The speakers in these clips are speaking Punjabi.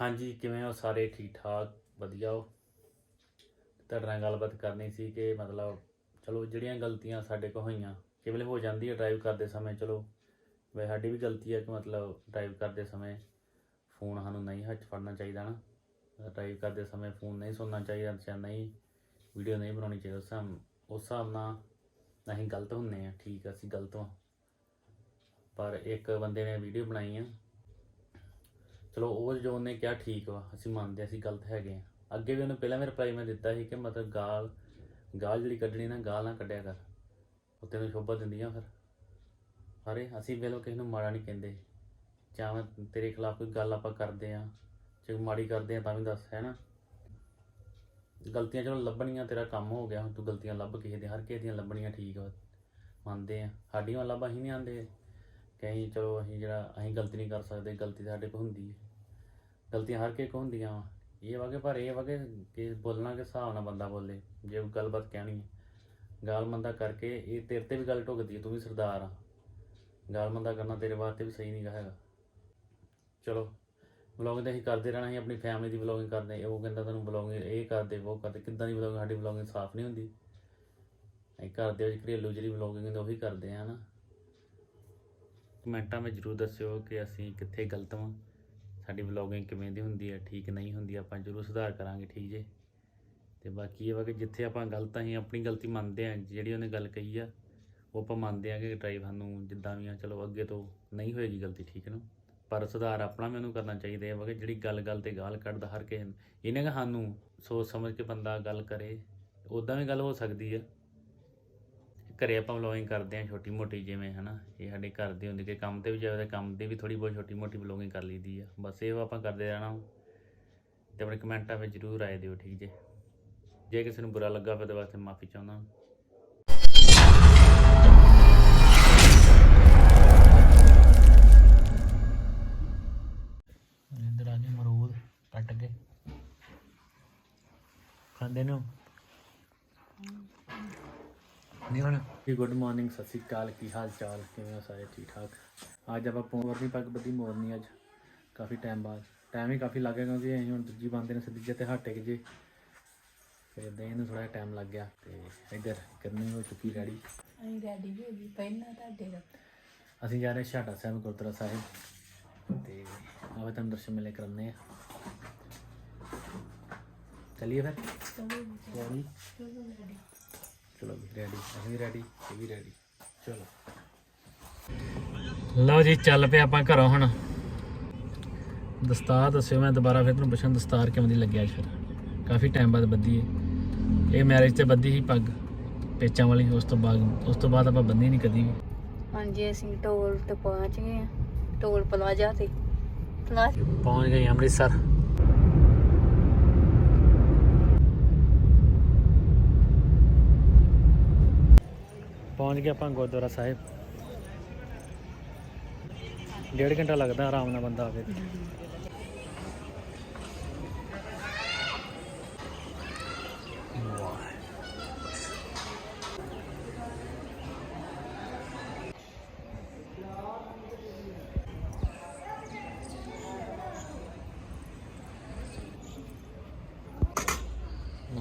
ਹਾਂਜੀ, ਕਿਵੇਂ ਹੋ ਸਾਰੇ? ਠੀਕ ਠਾਕ ਵਧੀਆ ਹੋ? ਤੁਹਾਡੇ ਨਾਲ ਗੱਲਬਾਤ ਕਰਨੀ ਸੀ ਕਿ ਮਤਲਬ ਚਲੋ ਜਿਹੜੀਆਂ ਗਲਤੀਆਂ ਸਾਡੇ ਕੋਲ ਹੋਈਆਂ, ਕਿਵੇਂ ਹੋ ਜਾਂਦੀ ਹੈ ਡਰਾਈਵ ਕਰਦੇ ਸਮੇਂ? ਚਲੋ ਵੈ ਸਾਡੀ ਵੀ ਗਲਤੀ ਹੈ ਕਿ ਮਤਲਬ ਡਰਾਈਵ ਕਰਦੇ ਸਮੇਂ ਫੋਨ ਸਾਨੂੰ ਨਹੀਂ ਹੱਥ ਫੜਨਾ ਚਾਹੀਦਾ ਨਾ। ਡਰਾਈਵ ਕਰਦੇ ਸਮੇਂ ਫੋਨ ਨਹੀਂ ਸੁਣਨਾ ਚਾਹੀਦਾ ਜਾਂ ਨਹੀਂ ਵੀਡੀਓ ਨਹੀਂ ਬਣਾਉਣੀ ਚਾਹੀਦੀ, ਉਸ ਹਿਸਾਬ ਉਸ ਹਿਸਾਬ ਨਾਲ ਅਸੀਂ ਗਲਤ ਹੁੰਨੇ ਆ, ਠੀਕ ਅਸੀਂ ਗਲਤ ਹਾਂ। ਪਰ ਇੱਕ ਬੰਦੇ ਨੇ ਵੀਡੀਓ ਬਣਾਈ ਆ ਚਲੋ ਉਹ ਜੋ ਉਹਨੇ ਕਿਹਾ ਠੀਕ ਵਾ ਅਸੀਂ ਮੰਨਦੇ ਹਾਂ, ਅਸੀਂ ਗਲਤ ਹੈਗੇ ਆ ਅੱਗੇ ਵੀ ਉਹਨੂੰ ਪਹਿਲਾਂ ਵੀ ਰਿਪਲਾਈ ਮੈਂ ਦਿੱਤਾ ਸੀ ਕਿ ਮਤਲਬ ਗਾਲ ਗਾਲ ਜਿਹੜੀ ਕੱਢਣੀ ਨਾ ਗਾਲ ਨਾ ਕੱਢਿਆ ਕਰ। ਉਹ ਤੈਨੂੰ ਸ਼ੋਭਾ ਦਿੰਦੀਆਂ ਫਿਰ। ਅਰੇ ਅਸੀਂ ਵੇਲੋ ਕਿਸੇ ਨੂੰ ਮਾੜਾ ਨਹੀਂ ਕਹਿੰਦੇ। ਜਾਂ ਮੈਂ ਤੇਰੇ ਖਿਲਾਫ ਕੋਈ ਗੱਲ ਆਪਾਂ ਕਰਦੇ ਆ ਜੇ ਮਾੜੀ ਕਰਦੇ ਆ ਤਾਂ ਵੀ ਦੱਸ ਹੈ ਨਾ? ਗਲਤੀਆਂ ਚਲੋ ਲੱਭਣੀਆਂ ਤੇਰਾ ਕੰਮ ਹੋ ਗਿਆ ਹੁਣ ਤੂੰ ਗਲਤੀਆਂ ਲੱਭ ਕਿਸੇ ਦੇ ਹਰ ਕਿਸੇ ਦੀਆਂ ਲੱਭਣੀਆਂ ਠੀਕ ਵਾ। ਮੰਨਦੇ ਆ ਸਾਡੀਆਂ ਲੱਭ ਅਸੀਂ ਨਹੀਂ ਆਂਦੇ ਕਹੀਂ ਚਲੋ ਅਸੀਂ ਜਿਹੜਾ, ਅਸੀਂ ਗਲਤੀ ਨਹੀਂ ਕਰ ਸਕਦੇ, ਗਲਤੀ ਸਾਡੇ ਕੋਲ ਹੁੰਦੀ ਹੈ। ਗਲਤੀਆਂ ਹਰ ਕਿਸੇ ਕੋਲ ਹੁੰਦੀਆਂ ਵਾ। ਇਹ ਵਾ ਕਿ ਪਰ ਇਹ ਵਾ ਕਿ ਬੋਲਣਾ ਕਿ ਹਿਸਾਬ ਨਾਲ ਬੰਦਾ ਬੋਲੇ, ਜੇ ਕੋਈ ਗੱਲਬਾਤ ਕਹਿਣੀ ਹੈ। ਗਾਲ ਮੰਦਾ ਕਰਕੇ ਇਹ ਤੇਰੇ ਤੇ ਵੀ ਗੱਲ ਢੁਕਦੀ ਹੈ, ਤੂੰ ਵੀ ਸਰਦਾਰ ਆ। ਗਾਲ ਮੰਦਾ ਕਰਨਾ ਤੇਰੇ ਵਾਸਤੇ ਵੀ ਸਹੀ ਨਹੀਂ ਗਾ ਹੈਗਾ। ਚਲੋ ਵਲੌਗਿੰਗ ਤਾਂ ਅਸੀਂ ਕਰਦੇ ਰਹਿਣਾ, ਅਸੀਂ ਆਪਣੀ ਫੈਮਿਲੀ ਦੀ ਵਲੌਗਿੰਗ ਕਰਦੇ ਉਹ ਕਹਿੰਦਾ ਤੁਹਾਨੂੰ ਵਲੌਗਿੰਗ ਇਹ ਕਰਦੇ, ਉਹ ਕਰਦੇ। ਕਿੱਦਾਂ ਦੀ ਵਲੌਗਿੰਗ ਸਾਡੀ ਵਲੌਗਿੰਗ ਸਾਫ਼ ਨਹੀਂ ਹੁੰਦੀ। ਅਸੀਂ ਘਰ ਦੇ ਵਿੱਚ ਘਰੇਲੂ ਜਿਹੜੀ ਵਲੌਗਿੰਗ ਹੁੰਦੀ, ਉਹੀ ਕਰਦੇ ਆ ਨਾ ਕਮੈਂਟਾਂ ਵਿੱਚ ਜਰੂਰ ਦੱਸਿਓ ਕਿ ਅਸੀਂ ਕਿੱਥੇ ਗਲਤ ਹਾਂ ਸਾਡੀ ਵਲੌਗਿੰਗ ਕਿਵੇਂ ਦੀ ਹੁੰਦੀ ਹੈ, ਠੀਕ ਨਹੀਂ ਹੁੰਦੀ, ਆਪਾਂ ਜਰੂਰ ਸੁਧਾਰ ਕਰਾਂਗੇ, ਠੀਕ ਜੇ? ਤੇ ਬਾਕੀ ਇਹ ਵਾ ਕਿ ਜਿੱਥੇ ਆਪਾਂ ਗਲਤ ਅਸੀਂ ਆਪਣੀ ਗਲਤੀ ਮੰਨਦੇ ਹਾਂ ਜਿਹੜੀ ਉਹਨੇ ਗੱਲ ਕਹੀ ਆ, ਉਹ ਆਪਾਂ ਮੰਨਦੇ ਹਾਂ ਕਿ ਡਰਾਈਵ ਸਾਨੂੰ ਜਿੱਦਾਂ ਵੀ ਆ, ਚਲੋ ਅੱਗੇ ਤੋਂ ਨਹੀਂ ਹੋਏਗੀ ਗਲਤੀ, ਠੀਕ ਨਾ? ਪਰ ਸੁਧਾਰ ਆਪਣਾ ਵੀ ਉਹਨੂੰ ਕਰਨਾ ਚਾਹੀਦਾ ਹੈ ਵਾ ਕਿ ਜਿਹੜੀ ਗੱਲ ਗੱਲ ਤੇ ਗਾਲ ਕੱਢਦਾ ਹਰ ਕਿਸੇ ਇਹਨੇ ਕਿ ਸਾਨੂੰ ਸੋਚ ਸਮਝ ਕੇ ਬੰਦਾ ਗੱਲ ਕਰੇ ਉਦਾਂ ਵੀ ਗੱਲ ਹੋ ਸਕਦੀ ਆ। ਘਰੇ ਆਪਾਂ ਵਲੋਗਿੰਗ ਕਰਦੇ ਆ ਛੋਟੀ ਮੋਟੀ ਜਿਵੇਂ ਹਨਾ, ਇਹ ਸਾਡੇ ਘਰ ਦੀ ਹੁੰਦੀ ਕਿ ਕੰਮ ਤੇ ਵੀ ਜਾਵੇ ਤਾਂ ਕੰਮ ਦੀ ਵੀ ਥੋੜੀ ਬਹੁਤ ਛੋਟੀ ਮੋਟੀ ਵਲੋਗਿੰਗ ਕਰ ਲਈਦੀ ਆ। ਬਸ ਇਹ ਆਪਾਂ ਕਰਦੇ ਰਹਿਣਾ ਤੇ ਆਪਣੇ ਕਮੈਂਟਾਂ ਵਿੱਚ ਜਰੂਰ ਆਏ ਦਿਓ, ਠੀਕ ਜੇ? ਜੇ ਕਿਸੇ ਨੂੰ ਬੁਰਾ ਲੱਗਾ ਫਿਰ ਉਹਦੇ ਵਾਸਤੇ ਮਾਫੀ ਚਾਹੁੰਦਾ ਇੰਦਰ ਆ ਮਰੂਦ ਕੱਟ ਕੇ। ਖਾਂਦੇ ਨੂੰ ਨਹੀਂ ਹੁਣ ਜੀ ਗੁੱਡ ਮਾਰਨਿੰਗ ਸਤਿ ਸ਼੍ਰੀ ਅਕਾਲ। ਕੀ ਹਾਲ ਚਾਲ? ਕਿਵੇਂ ਹੋ ਸਾਰੇ? ਠੀਕ ਠਾਕ? ਅੱਜ ਆਪਾਂ ਪੌਂਵਰ ਦੀ ਪੱਗ ਬੱਦੀ ਮੋਰਨੀ ਅੱਜ। ਕਾਫੀ ਟਾਈਮ ਬਾਅਦ। ਟਾਈਮ ਹੀ ਕਾਫੀ ਲੱਗ ਗਿਆ ਕਿਉਂਕਿ ਅਸੀਂ ਹੁਣ ਦੂਜੀ ਬੰਦੇ ਨੇ ਸਿੱਧੀ ਤੇ ਹਟੇ ਜੇ। ਫਿਰ ਹੀ ਇਹਨੂੰ ਥੋੜਾ ਟਾਈਮ ਲੱਗ ਗਿਆ ਤੇ ਇੱਧਰ ਕਰਨੀ ਹੋ ਚੁੱਕੀ ਰੈਡੀ ਅਸੀਂ ਰੈਡੀ ਹੋ ਗਈ ਪਹਿਲਾਂ ਤੁਹਾਡੇ ਦਾ ਅਸੀਂ ਜਾ ਰਹੇ ਛਾਟਾ ਸਾਹਿਬ ਗੁਰਦੁਆਰਾ ਸਾਹਿਬ। ਤੇ ਆਵੇ ਤੁਹਾਨੂੰ ਦਰਸ਼ਨ ਮੇਲੇ ਕਰਨੇ ਆ ਚਲਿਏ ਫਿਰ? ਚਲੋ ਚਲੋ। ਰੈਡੀ ਚਲੋ ਵੀ ਰੈਡੀ ਅਸੀਂ ਰੈਡੀ ਇਹ ਵੀ ਰੈਡੀ ਚਲੋ। ਲਓ ਜੀ ਚੱਲ ਪਿਆ ਆਪਾਂ ਘਰੋਂ ਹੁਣ। ਦਸਤਾਰ ਦੱਸਿਓ ਮੈਂ ਦੁਬਾਰਾ ਫਿਰ ਤੁਹਾਨੂੰ ਪੁੱਛਾਂ ਦਸਤਾਰ ਕਿਵੇਂ ਦੀ ਲੱਗਿਆ ਫਿਰ? ਕਾਫੀ ਟਾਈਮ ਬਾਅਦ ਬੱਧੀ ਹੈ ਇਹ ਮੈਰਿਜ ਤੇ ਬੱਧੀ ਸੀ ਪੱਗ ਪੇਚਾਂ ਵਾਲੀ ਉਸ ਤੋਂ ਬਾਅਦ ਉਸ ਤੋਂ ਬਾਅਦ ਆਪਾਂ ਬੰਨੀ ਨਹੀਂ ਕਦੀ ਵੀ। ਹਾਂਜੀ ਅਸੀਂ ਟੋਲ ਤੇ ਪਹੁੰਚ ਗਏ ਆ ਟੋਲ ਪਲਾਜ਼ਾ ਤੇ। ਪਹੁੰਚ ਗਏ ਅੰਮ੍ਰਿਤਸਰ। ਪਹੁੰਚ ਗਏ ਆਪਾਂ ਗੁਰਦੁਆਰਾ ਸਾਹਿਬ ਡੇਢ ਘੰਟਾ ਲੱਗਦਾ ਆਰਾਮ ਨਾਲ ਬੰਦਾ ਆਵੇ ਤੇ।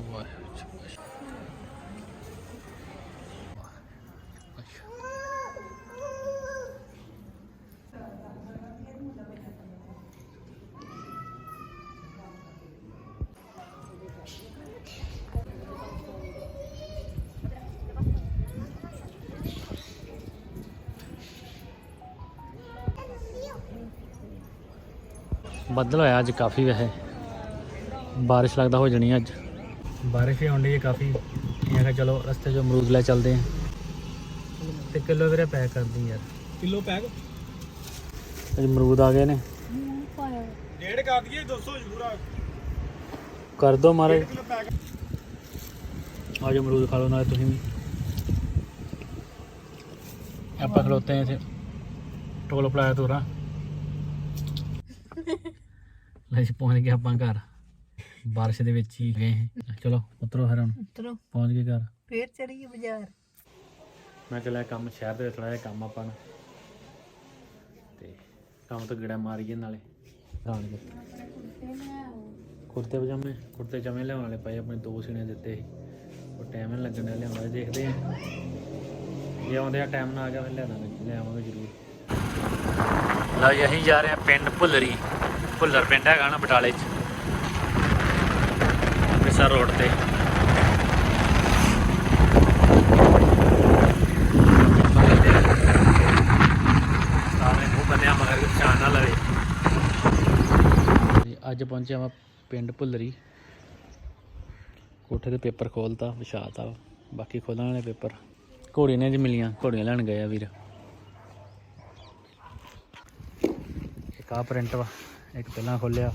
ਵਾਹ ਬੱਦਲ ਹੋਇਆ ਅੱਜ ਕਾਫੀ ਵੈਸੇ। ਬਾਰਿਸ਼ ਲੱਗਦਾ ਹੋ ਜਾਣੀ ਅੱਜ। ਬਾਰਿਸ਼ ਵੀ ਆਉਂਦੀ ਹੈ ਕਾਫੀ। ਇਹ ਹੈਗਾ ਚਲੋ ਰਸਤੇ 'ਚ ਅਮਰੂਦ ਲੈ ਚੱਲਦੇ ਆਂ। ਤੇ ਕਿਲੋ ਵੀਰੇ ਪੈਕ ਕਰਦੀ ਯਾਰ। Kilo pack? ਅੱਜ ਅਮਰੂਦ ਆ ਗਏ ਨੇ। ਡੇਢ ਕਰ ਦਈਏ 200 ਜ਼ਰੂਰ ਆ। ਕਰ ਦੋ ਮਾਰੇ ਅੱਜ ਅਮਰੂਦ ਖਾ ਲਓ ਨਾਲੇ ਤੁਸੀਂ ਵੀ। ਆਪਾਂ ਖਲੋਤੇ ਆਂ ਇੱਥੇ। ਟੋਲ ਪਲਾਇਆ ਤੋਰਾ ਲੈ ਜੀ ਪਹੁੰਚ ਗਏ ਆਪਾਂ ਘਰ। ਬਾਰਿਸ਼ ਦੇ ਵਿੱਚ ਹੀ ਗਏ ਹਾਂ। ਚਲੋ ਉਤਰੋ ਫਿਰ ਹੁਣ। ਉਤਰੋ। ਪਹੁੰਚ ਗਏ ਘਰ। ਫੇਰ ਚੜੀਏ ਬਾਜ਼ਾਰ। ਮੈਂ ਚੱਲਿਆ ਕੰਮ ਸ਼ਹਿਰ ਦੇ ਵਿੱਚ ਥੋੜਾ ਜਿਹਾ ਕੰਮ ਆਪਾਂ ਨੂੰ। ਤੇ ਕੰਮ ਤੋਂ ਗੇੜਾ ਮਾਰੀਏ ਨਾਲੇ। ਰਾਣ ਕੇ ਕੁੜਤੇ ਪਜਾਮੇ ਕੁੜਤੇ ਪਜਾਮੇ ਲਿਆਉਣ ਵਾਲੇ ਪਏ ਆਪਣੇ ਦੋ ਸੀਨੇ ਦਿੱਤੇ ਸੀ। ਉਹ ਟਾਈਮ ਨਹੀਂ ਲੱਗਣ ਡਿਆ ਲਿਆਉਣ ਵਾਲੇ ਦੇਖਦੇ ਆ। ਜੇ ਆਉਂਦੇ ਆ ਟਾਈਮ ਨਾਲ ਆ ਗਿਆ ਫਿਰ ਲਿਆ ਦਾਂਗੇ ਲੈ ਆਵਾਂਗੇ ਜ਼ਰੂਰ। ਲਓ ਜੀ, ਅਸੀਂ ਜਾ ਰਹੇ ਹਾਂ ਪਿੰਡ ਭੁੱਲਰੀ। ਭੁੱਲਰ ਪਿੰਡ ਹੈਗਾ ਨਾ ਬਟਾਲੇ 'ਚ। ਅੰਮ੍ਰਿਤਸਰ ਰੋਡ ਤੇ। ਮੂੰਹ ਬੰਨਿਆ ਮਗਰ ਕੋਈ ਨਾ ਲਵੇ। ਅੱਜ ਪਹੁੰਚਿਆ ਮੈਂ ਪਿੰਡ ਭੁੱਲਰੀ। ਕੋਠੇ ਦੇ ਪੇਪਰ ਖੋਲਤਾ, ਵਿਛਾਤਾ। ਬਾਕੀ ਖੋਲਣ ਵਾਲੇ ਪੇਪਰ। ਘੋੜੀਆਂ ਨੇ ਜ ਮਿਲੀਆਂ, ਘੋੜੀਆਂ ਲੈਣ ਗਏ ਆ ਵੀਰ। ਇੱਕ ਆ ਪ੍ਰਿੰਟ ਵਾ ਇੱਕ ਪਹਿਲਾਂ ਖੋਲਿਆ।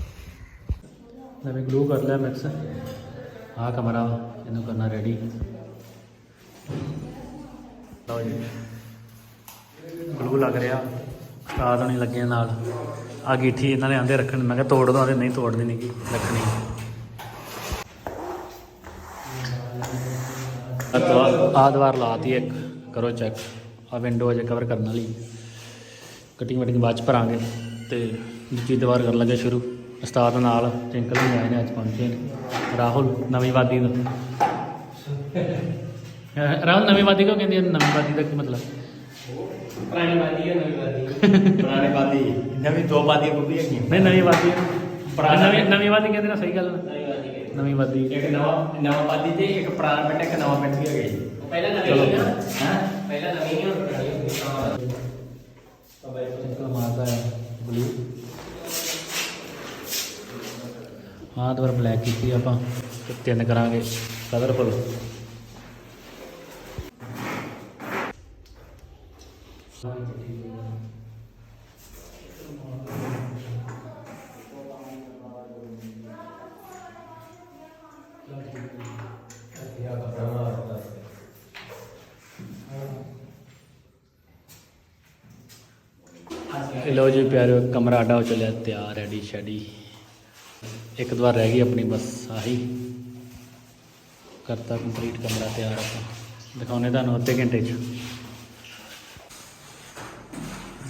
ਨਵੇਂ ਗਲੂ ਕਰ ਲਿਆ ਮਿਕਸ ਆਹ ਕਮਰਾ ਵਾ, ਇਹਨੂੰ ਕਰਨਾ ਰੈਡੀ ਲਓ ਜੀ। ਗਲੂ ਲੱਗ ਰਿਹਾ। ਸਟਾਰ ਨਹੀਂ ਲੱਗੇ ਨਾਲ। ਆ ਗੀਠੀ ਇਹਨਾਂ ਨੇ ਆਂਦੇ ਰੱਖਣ। ਮੈਂ ਕਿਹਾ ਤੋੜ ਦੋ ਆਂਦੇ ਨਹੀਂ ਤੋੜਨੀ ਨਹੀਂ ਗੀ ਰੱਖਣੀ। ਆ ਦੀਵਾਰ ਲਾਤੀ ਇੱਕ ਕਰੋ ਚੈੱਕ ਆ ਵਿੰਡੋ ਅਜੇ ਕਵਰ ਕਰਨ ਵਾਲੀ। ਕਟਿੰਗ ਵਟਿੰਗ ਬਾਅਦ ਚ ਭਰਾਂਗੇ। ਤੇ ਦੂਜੀ ਦੀਵਾਰ ਕਰਨ ਲੱਗੇ ਸ਼ੁਰੂ। ਉਸਤਾਦ ਨਾਲ ਟਿੰਕਲ ਵੀ ਆਏ ਨੇ ਅੱਜ ਪਹੁੰਚੇ ਨੇ। ਰਾਹੁਲ ਨਵੀਂ ਵਾਦੀ ਦਾ। ਰਾਹੁਲ ਨਵੀਂ ਵਾਦੀ ਕਿਉਂ ਕਹਿੰਦੇ? ਨਵੀਂ ਵਾਦੀ ਦਾ ਕੀ ਮਤਲਬ? ਪੁਰਾਣੀ ਬਾਦੀ ਹੈ ਨਵੀਂ ਬਾਦੀ ਪੁਰਾਣੀ ਬਾਦੀ ਨਵੀਂ ਦੋ ਬਾਦੀ ਬੁੱਢੀ ਹੈਗੀ ਨਹੀਂ ਨਵੀਂ ਵਾਦੀ ਨਵੀਂ ਨਵੀਂ ਵਾਦੀ ਕਹਿੰਦੇ ਨਾ ਸਹੀ ਗੱਲ ਨਵੀਂ। ਨਵੀਂ ਵਾਦੀ। ਇੱਕ ਨਵਾਂ ਨਵਾਂ ਬਾਦੀ ਤੇ ਇੱਕ ਪੁਰਾਣਾ ਪਿੰਡ ਇੱਕ ਨਵਾਂ ਪਿੰਡ ਵੀ ਹੈਗਾ ਜੀ। ਪਹਿਲਾਂ। ਨਵੀਂ ਹਾਂ? ਪਹਿਲਾਂ ਨਵੀਂ ਹੀ ਹੁਣ ਪੁਰਾਣੀ ਹੋ ਗਈ ਤਾਂ ਟਿੰਕਲ ਮਾਰਦਾ ਹੈ ਬਲੂ ਹਾਂ ਦੁਬਾਰਾ ਬਲੈਕ ਕੀਤੀ ਆਪਾਂ ਤੇ ਤਿੰਨ ਕਰਾਂਗੇ। ਕਲਰਫੁਲ ਇਹ ਜੀ ਪਿਆਰਿਓ, ਕਮਰਾ ਆਡਾ ਹੋ ਚੱਲਿਆ ਤਿਆਰ ਰੈਡੀ ਸ਼ੈਡੀ ਇੱਕ ਦੋ ਰਹਿ ਗਈ ਆਪਣੀ, ਬਸ ਆਹੀ। ਕਰਤਾ ਕੰਪਲੀਟ ਕਮਰਾ ਤਿਆਰ ਆਪਾਂ ਦਿਖਾਉਨੇ ਤੁਹਾਨੂੰ ਅੱਧੇ ਘੰਟੇ 'ਚ।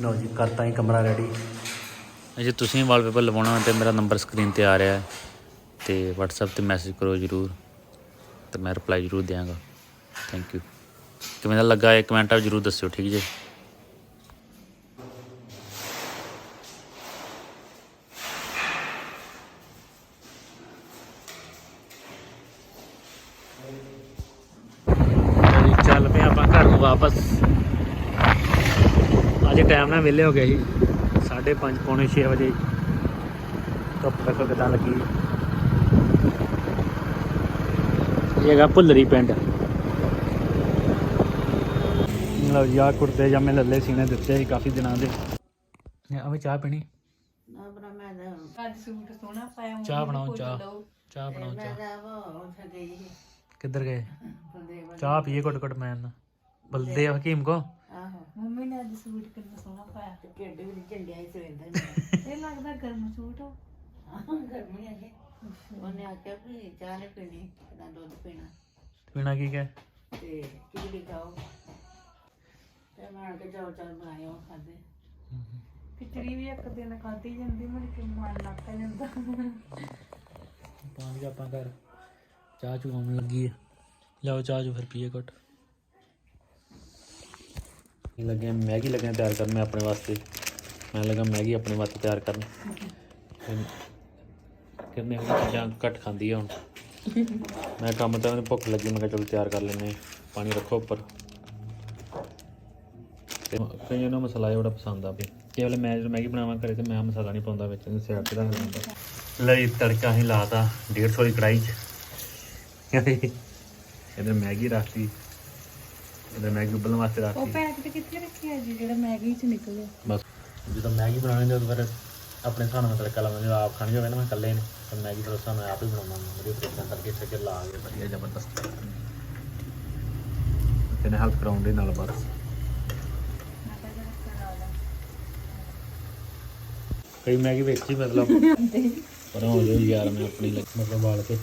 ਲਓ ਜੀ ਕਰਤਾ ਹੀ ਕਮਰਾ ਰੈਡੀ ਜੇ ਤੁਸੀਂ ਵਾਲਪੇਪਰ ਲਵਾਉਣਾ ਤੇ ਮੇਰਾ ਨੰਬਰ ਸਕਰੀਨ ਤੇ ਆ ਰਿਹਾ ਹੈ। ਤੇ WhatsApp ਤੇ ਮੈਸੇਜ ਕਰੋ ਜਰੂਰ। ਤੇ ਮੈਂ ਰਿਪਲਾਈ ਜਰੂਰ ਦਿਆਂਗਾ। ਥੈਂਕ ਯੂ ਕਿਵੇਂ ਦਾ ਲੱਗਾ ਇਹ ਕਮੈਂਟਾਂ ਜਰੂਰ ਦੱਸਿਓ, ਠੀਕ ਜੀ ਜੀ ਚੱਲ ਪਏ ਆਪਾਂ ਘਰ ਨੂੰ ਵਾਪਸ ਅੱਜ ਟਾਈਮ ਨਾਲ ਵਿਹਲੇ ਹੋ ਗਏ ਸੀ। 5:30 ਪੌਣੇ 6 ਵਜੇ। ਧੁੱਪ ਤੱਕ ਕਿਦਾਂ ਲੱਗੀ? ਇਹ ਹੈਗਾ ਭੁੱਲਰੀ ਪਿੰਡ। ਲਓ ਜੀ ਆਹ ਕੁੜਤੇ ਜਾਮੇ ਲੱਲੇ ਸੀਨੇ ਦਿੱਤੇ ਸੀ ਕਾਫੀ ਦਿਨਾਂ ਦੇ। ਆਵੇ ਚਾਹ ਪੀਣੀ? ਚਾਹ ਬਣਾਓ ਚਾਹ। ਚਾਹ ਬਣਾਓ ਚਾਹ। ਕਿੱਧਰ ਗਏ? ਚਾਹ ਪੀਏ ਘੁੱਟ ਘੁੱਟ ਮੈਂ ਨਾ। ਬਲਦੇਵ ਹਕੀਮ ਕੋ। ਮੰਮੀ ਨੇ ਅੱਜ ਸੂਟ ਕਿੰਨਾ ਸੋਹਣਾ ਪਾਇਆ। ਢਿੱਡ ਵੀ ਝੰਡਿਆ ਹੀ ਸਵੇਂਦਾ ਇਹ ਲੱਗਦਾ ਗਰਮ ਸੂਟ ਆ। ਗਰਮੀ ਹੈ ਉਹਨੇ ਆਖਿਆ ਵੀ ਚਾਹ ਨਹੀਂ ਪੀਣੀ ਨਾ ਦੁੱਧ ਪੀਣਾ। ਪੀਣਾ ਕੀ ਕਹੇ? ਤੇ ਖਿਚੜੀ ਖਾਓ ਤੇ ਮੈਂ ਆ ਕੇ ਚਾਹ ਚਾਹ ਬਣਾਇਓ ਖਾਦੇ ਖਿਚੜੀ ਵੀ ਇੱਕ ਦਿਨ ਖਾਧੀ ਜਾਂਦੀ ਮੁੜ ਕੇ ਮਨ ਲੱਗ ਜਾਂਦਾ। ਪਹੁੰਚ ਗਏ ਆਪਾਂ ਘਰ ਚਾਹ ਚੂ ਆਉਣ ਲੱਗੀ ਹੈ ਲਿਆਓ ਚਾਹ ਚੂ ਫਿਰ ਪੀਏ ਘੁੱਟ। ਲੱਗੇ ਮੈਗੀ ਲੱਗਿਆ ਤਿਆਰ ਕਰਨ ਮੈਂ ਆਪਣੇ ਵਾਸਤੇ। ਮੈਂ ਲੱਗਾ ਮੈਗੀ ਆਪਣੇ ਵਾਸਤੇ ਤਿਆਰ ਕਰਨ। ਕਿੰਨੇ ਕੁ ਚੀਜ਼ਾਂ ਘੱਟ ਖਾਂਦੀ ਆ ਹੁਣ। ਮੈਂ ਕੰਮ ਤਾਂ ਮੈਨੂੰ ਭੁੱਖ ਲੱਗੀ, ਮੈਂ ਕਿਹਾ ਚਲੋ ਤਿਆਰ ਕਰ ਲੈਨੇ ਹਾਂ। ਪਾਣੀ ਰੱਖੋ ਉੱਪਰ। ਤੇ ਕਈਆਂ ਨੂੰ ਮਸਾਲਾ ਇਹ ਬੜਾ ਪਸੰਦ ਆ ਵੀ। ਕੇਵਲ ਮੈਂ ਜਦੋਂ ਮੈਗੀ ਬਣਾਵਾਂ ਘਰੇ ਤੇ ਮੈਂ ਮਸਾਲਾ ਨਹੀਂ ਪਾਉਂਦਾ ਵਿੱਚ, ਇਹਨੂੰ ਸਾਈਡ ਤੇ ਰੱਖ ਦਿੰਦਾ ਲਈ ਤੜਕਾ ਹੀ ਲਾਤਾ 150 ਦੀ ਕੜਾਈ 'ਚ। ਇਧਰ ਮੈਗੀ ਰੱਖਤੀ। ਇਧਰ ਮੈਗੀ ਉਬਲਣ ਵਾਸਤੇ ਉਹ ਰੱਖਤੀ ਪੈਕਟ ਕਿੱਥੇ ਰੱਖਿਆ ਜੀ? ਜਿਹੜਾ ਮੈਗੀ ਚ ਨਿਕਲਿਆ। ਬਸ ਜਦੋਂ ਮੈਗੀ ਬਣਾਉਣੀ ਜਦੋਂ ਫਿਰ ਆਪਣੇ ਖਾਣੇ ਦਾ ਤੜਕਾ ਲਾਵਾਂਗੇ ਜਦੋਂ ਆਪ ਖਾਣੀ ਹੋਵੇ ਨਾ ਮੈਂ ਇਕੱਲੇ ਨੇ ਤਾਂ ਮੈਗੀ ਫਿਰ ਉਸ ਮੈਂ ਆਪ ਹੀ ਬਣਾਉਣਾ ਵਧੀਆ ਤਰੀਕੇ ਨਾਲ ਕਰਕੇ ਛੱਕੇ ਲਾ ਕੇ ਵਧੀਆ ਜ਼ਬਰਦਸਤ। ਤੇਨੇ ਹੈਲਪ ਕਰਾਉਣ ਦੇ ਨਾਲ ਬਸ। ਕਈ ਮੈਗੀ ਵਿੱਚ ਹੀ ਮਤਲਬ? ਪਰ ਹੋ ਜਾਓ ਯਾਰ ਮੈਂ ਆਪਣੀ ਲੱਗ ਮਤਲਬ ਵਾਲ ਕੇ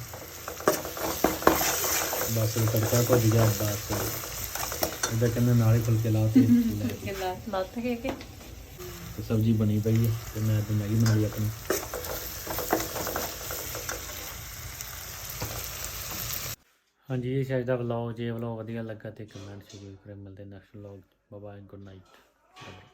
ਬਸ ਤੜਕਾ ਭੁੱਜ ਗਿਆ ਬਸ। ਇਹਦਾ ਕਹਿੰਦਾ ਨਾਲ ਹੀ ਫੁਲਕੇ ਲਾਤੇ ਕੇ। ਕਿੰਨਾ ਲੱਥ ਸਬਜ਼ੀ ਬਣੀ ਪਈ ਹੈ ਤੇ ਮੈਂ ਤੇ ਮੈਗੀ ਬਣਾਈ ਆਪਣੀ। ਹਾਂਜੀ ਇਹ ਸ਼ਾਇਦ ਦਾ ਵਲੌਗ ਜੇ ਵਲੌਗ ਵਧੀਆ ਲੱਗਾ ਤੇ ਕਮੈਂਟ ਜ਼ਰੂਰ ਕਰਿਓ। ਮਿਲਦੇ next vlog bye good night